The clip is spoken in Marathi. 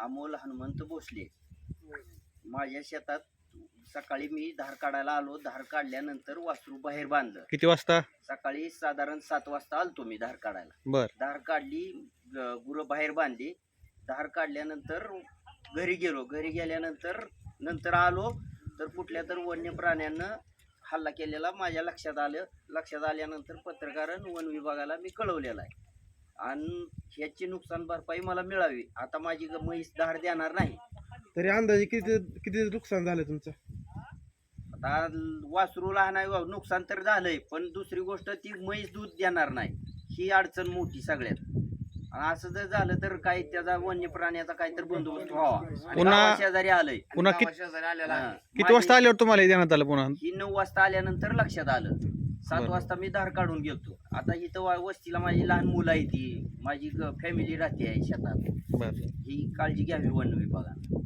अमोल हनुमंत भोसले. माझ्या शेतात सकाळी मी धार काढायला आलो. धार काढल्यानंतर वासरू बाहेर बांधलं. किती वाजता? सकाळी साधारण सात वाजता आलतो मी धार काढायला. बर. धार काढली गुरं बाहेर बांधली. धार काढल्यानंतर घरी गेलो. घरी गेल्यानंतर नंतर आलो. तर कुठल्या तर वन्य प्राण्यांनं हल्ला केलेला माझ्या लक्षात आलं. लक्षात आल्यानंतर पत्रकारण वन विभागाला मी कळवलेलं आहे. आणि ह्याची नुकसान भरपाई मला मिळावी. आता माझी ग- म्हैस धार देणार नाही. तरी अंदाजे किती किती नुकसान झालं तुमचं? आता वासरू लहान आहे वा- नुकसान तर झालंय पण दुसरी गोष्ट ती म्हैस दूध देणार नाही. ही अडचण मोठी सगळ्यात. आणि असं जर झालं तर काही त्याचा वन्य प्राण्याचा काहीतरी बंदोबस्त व्हावा. आणि पुन्हा- गावा शेजारी आलंय. पुन्हा कित- हा. किती वाजता आल्यावर तुम्हाला हे देण्यात आलं पुन्हा? ही नऊ वाजता आल्यानंतर लक्षात आलं. सात. वाजता मी धार काढून गेलतो आता इथं वा- वस्तीला माझी लहान मुलं आहे ती माझी फॅमिली राहते आहे शेतात. बर. ही काळजी घ्यावी वन विभागानं